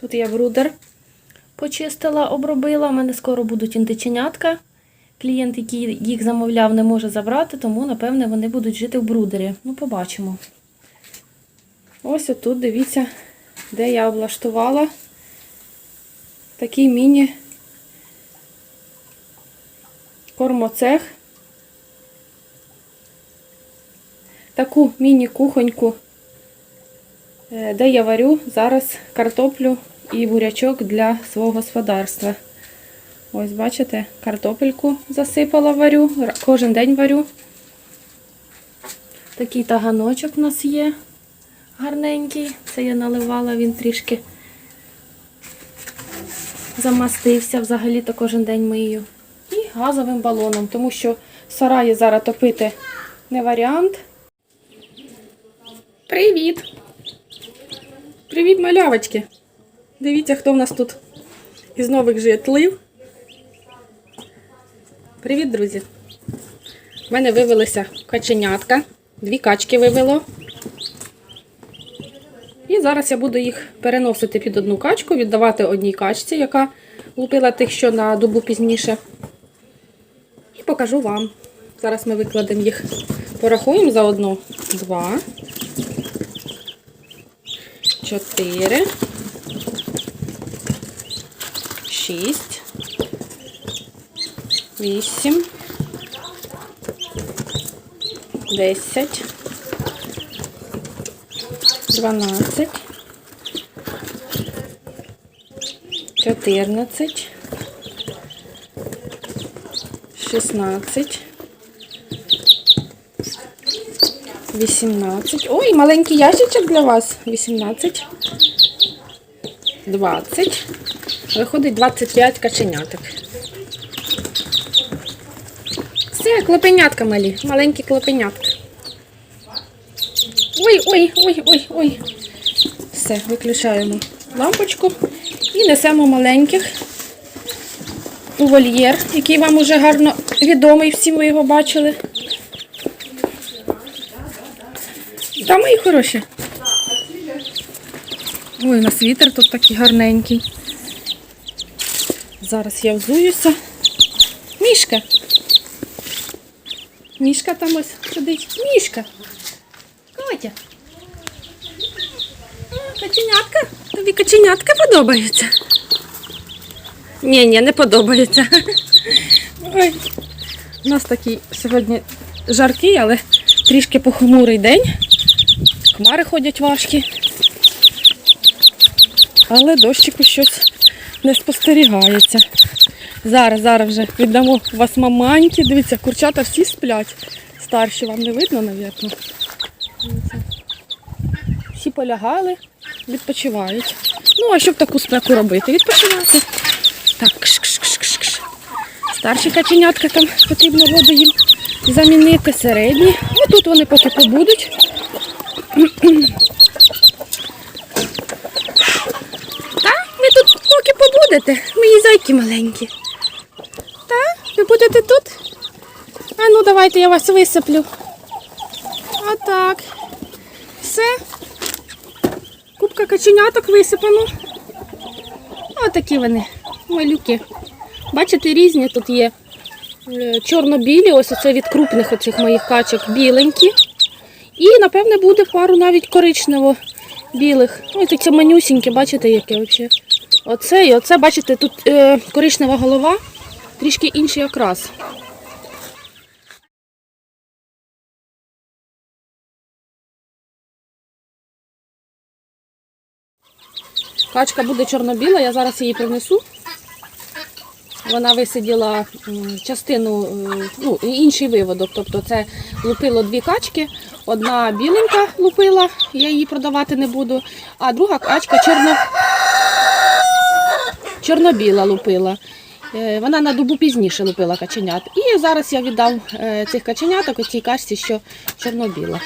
Тут я брудер почистила, обробила. У мене скоро будуть індиченятка. Клієнт, який їх замовляв, не може забрати, тому, напевне, вони будуть жити в брудері. Ну, побачимо. Ось отут, дивіться, де я облаштувала такий міні кормоцех. Таку міні-кухоньку, де я варю зараз картоплю і бурячок для свого господарства. Ось, бачите, картопельку засипала варю, кожен день варю. Такий таганочок у нас є гарненький. Це я наливала, він трішки замастився, взагалі-то кожен день мию. І газовим балоном, тому що в сараї зараз топити не варіант. Привіт! Привіт, малявочки! Дивіться, хто в нас тут із нових житлів. Привіт, друзі! У мене вивелися каченятка. Дві качки вивело. І зараз я буду їх переносити під одну качку, віддавати одній качці, яка лупила тих, що на добу пізніше. І покажу вам. Зараз ми викладемо їх, порахуємо заодно. Два, чотири, шість, вісім, десять, дванадцять, чотирнадцять, шістнадцять. 18. Ой, маленький ящичок для вас. 18. 20. Виходить 25 каченяток. Все, клопенятка малі. Маленькі клопенятка. Ой, ой, ой, ой, ой. Все, виключаємо лампочку і несемо маленьких у вольєр, який вам уже гарно відомий, всі ви його бачили. Та мої хороші. Ой, у нас вітер тут такий гарненький. Зараз я взуюся. Мішка. Мішка там ось сидить. Мішка. Катя. А, Каченятка? Тобі каченятка подобаються? Ні, ні, не подобається. Ой. У нас такий сьогодні жаркий, але трішки похмурий день. Хмари ходять важкі. Але дощику щось не спостерігається. Зараз, зараз вже віддамо вас маманьки. Дивіться, курчата всі сплять. Старші вам не видно. Дивіться. Всі полягали, відпочивають. Ну, а що в таку спеку робити? Відпочивати. Так, кш кш кш кш Старші каченятка там потрібно воду їм замінити, середні. Ну тут вони поки побудуть. Так, ви тут поки побудете, мої зайки маленькі. Так, ви будете тут? А ну давайте я вас висиплю. Отак. Все. Кубка каченяток висипано. Отакі вони, малюки. Бачите, різні тут є. Е, Чорно-білі, ось оце від крупних оцих моїх качок біленькі. І, напевне, буде пару навіть коричнево-білих. Ось такі манюсінькі, бачите, яке взагалі. Оце і оце, бачите, тут е, коричнева голова, трішки інший окрас. Качка буде чорно-біла, я зараз її принесу. Вона висиділа частину, е, ну, інший виводок. Тобто це лупило дві качки. Одна біленька лупила, я її продавати не буду, а друга качка чорно... чорно-біла лупила. Е, Вона на добу пізніше лупила каченят. І зараз я віддав е, цих каченяток у цій качці, що чорно-біла.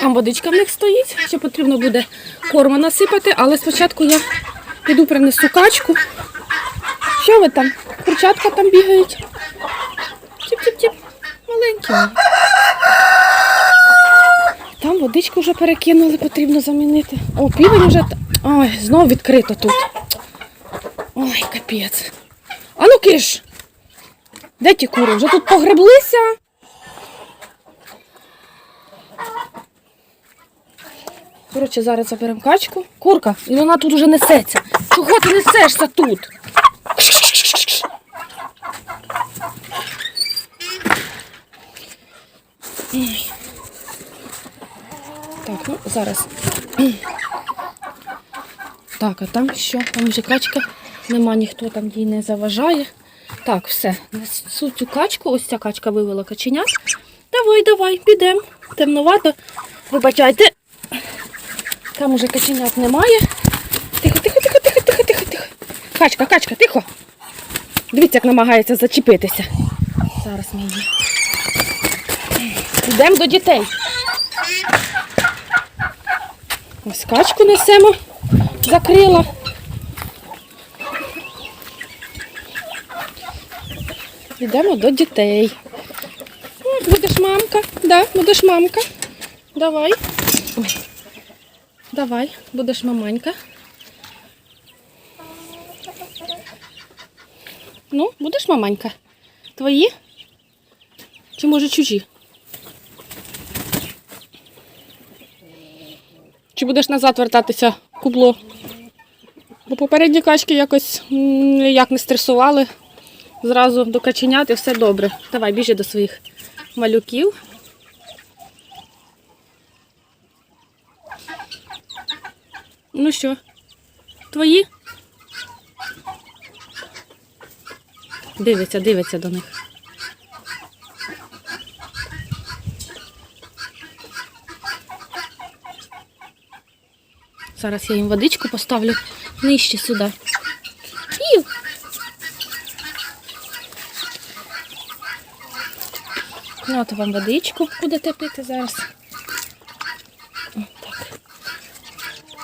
Там водичка в них стоїть, ще потрібно буде корма насипати, але спочатку я піду принесу качку. Що ви там? Курчатка там бігають. Тіп-тіп-тіп. Маленькі. Там води Водичку вже перекинули, потрібно замінити. О, півень вже. Ой, знов відкрито тут. Ой, капець. А ну киш! Де ті кури? Вже тут погреблися? Коротше, зараз заберемо качку. Курка, і вона тут уже несеться. Чого ти несешся тут? Ой. Так, ну зараз. Так, а там що? Там вже качка. Нема ніхто там їй не заважає. Так, все. Несу цю качку, ось ця качка вивела каченят. Давай, давай, підемо. Темновато. Вибачайте. Там уже каченят немає. Тихо, тихо, тихо, тихо, тихо, тихо, тихо. Качка, качка, тихо. Дивіться, як намагається зачепитися. Зараз ми її. Йдемо до дітей. Ось качку несемо. Закрила. Йдемо до дітей. Будеш мамка? Да, будеш мамка. Давай. Давай, будеш маманька. Ну, будеш маманька? Твої? Чи може чужі? Чи будеш назад вертатися кубло? Бо попередні качки якось ніяк не стресували. Зразу до каченят і все добре. Давай, біжи до своїх малюків. Ну що, твої? Дивиться, дивиться до них. Зараз я їм водичку поставлю нижче сюди. Ів. Ну, от вам водичку будете пити зараз. Так.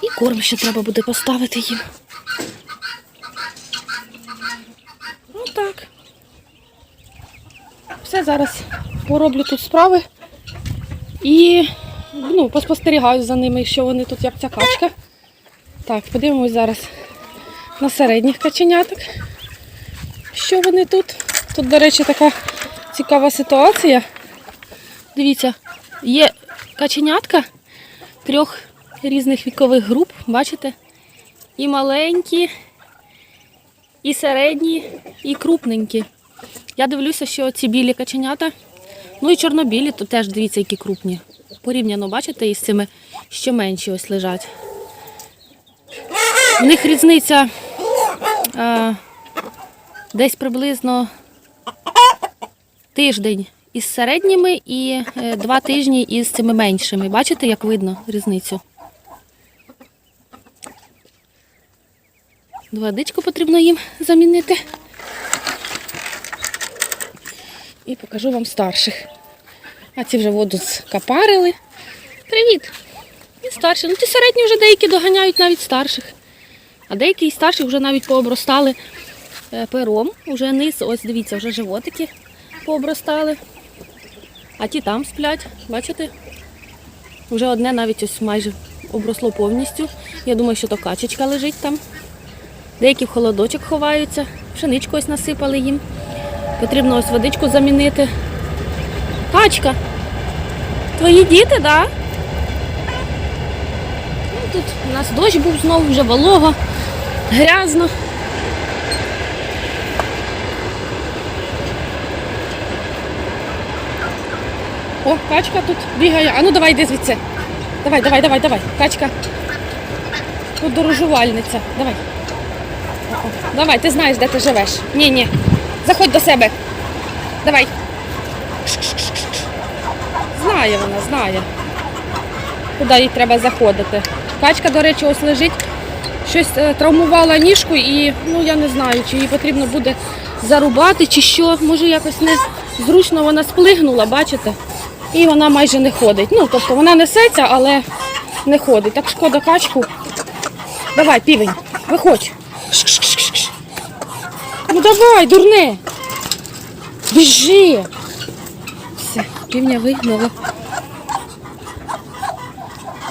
І корм ще треба буде поставити їм. Отак. Все зараз пороблю тут справи і ну, поспостерігаю за ними, що вони тут як ця качка. Так, подивимось зараз на середніх каченяток. Що вони тут? Тут, до речі, така цікава ситуація. Дивіться, є каченятка трьох різних вікових груп, бачите? І маленькі, і середні, і крупненькі. Я дивлюся, що ці білі каченята, ну і чорнобілі, то теж дивіться, які крупні. Порівняно, бачите, із цими ще менші ось лежать. В них різниця а, десь приблизно тиждень із середніми і е, два тижні із цими меншими. Бачите, як видно різницю? Водичку потрібно їм замінити. І покажу вам старших. А ці вже воду скапарили. Привіт! І старші. Ну ті середні вже деякі доганяють навіть старших. А деякі із старших вже навіть пообростали е, пером. Уже низ, ось дивіться, вже животики пообростали. А ті там сплять, бачите? Вже одне навіть ось майже обросло повністю. Я думаю, що то качечка лежить там. Деякі в холодочок ховаються, пшеничку ось насипали їм. Потрібно ось водичку замінити. Качка, твої діти, так? Да? Ну, тут у нас дощ був знову, вже волого, грязно. О, качка тут бігає. А ну давай йди звідси. Давай, давай, давай, давай. Качка. Подорожувальниця. Давай. О, о. Давай, ти знаєш, де ти живеш. Ні, ні. Заходь до себе. Давай. Знає вона, знає. Куди їй треба заходити. Качка, до речі, ось лежить. Щось е, травмувала ніжку і ну я не знаю, чи її потрібно буде зарубати, чи що. Може якось не зручно вона сплигнула, бачите? І вона майже не ходить. Ну, тобто вона несеться, але не ходить. Так шкода качку. Давай, півень, виходь. Ну давай, дурне. Біжи. Все, півня вигнала.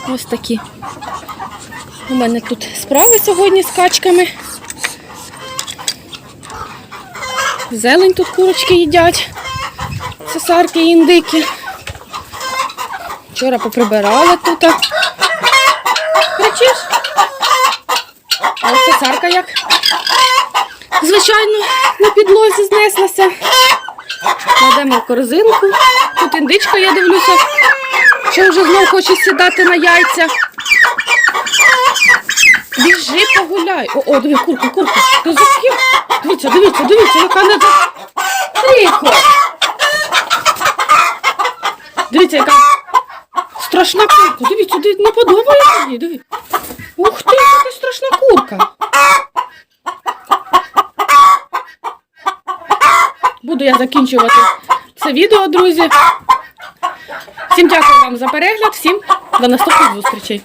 Ось такі. У мене тут справи сьогодні з качками. Зелень тут курочки їдять. Цесарки і індики. Вчора поприбирала тут. Кричиш? А ось цесарка як? Звичайно, на підлозі знеслася. Кладемо в корзинку. Тут індичка, я дивлюся, що вже знов хоче сідати на яйця. Біжи погуляй. О, о, диви, курка, курка. Ти. Дивіться, дивіться, дивіться, яка не Тихо. Дивіться, яка страшна курка. Дивіться, дивіться, не подобається мені. Диви. Ух ти, яка страшна курка. Буду я закінчувати це відео, друзі. Всім дякую вам за перегляд, всім до наступних зустрічей.